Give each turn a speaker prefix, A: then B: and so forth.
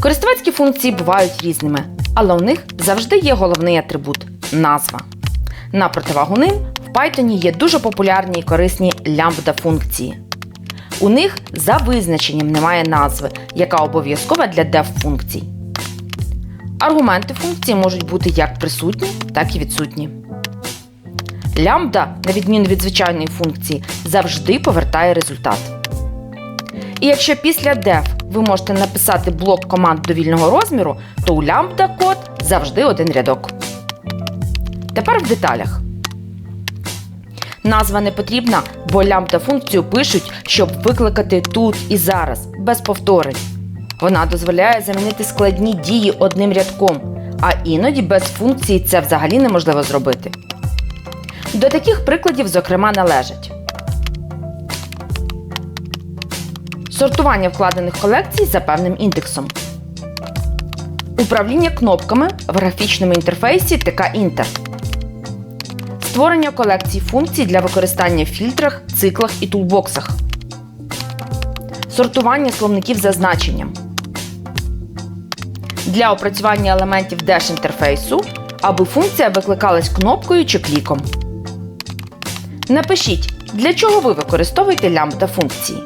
A: Користувацькі функції бувають різними, але у них завжди є головний атрибут назва. На противагу ним в Python є дуже популярні і корисні лямбда функції. У них за визначенням немає назви, яка обов'язкова для def функцій. Аргументи функції можуть бути як присутні, так і відсутні. Лямбда, на відміну від звичайної функції, завжди повертає результат. І якщо після def ви можете написати блок команд довільного розміру, то у лямбда код завжди один рядок. Тепер в деталях. Назва не потрібна, бо лямбда функцію пишуть, щоб викликати тут і зараз, без повторень. Вона дозволяє замінити складні дії одним рядком, а іноді без функції це взагалі неможливо зробити. До таких прикладів, зокрема, належать сортування вкладених колекцій за певним індексом, управління кнопками в графічному інтерфейсі ТК Інтер, створення колекцій функцій для використання в фільтрах, циклах і тулбоксах, сортування словників за значенням. Для опрацювання елементів Dash інтерфейсу, аби функція викликалась кнопкою чи кліком. Напишіть, для чого ви використовуєте лямбда функції.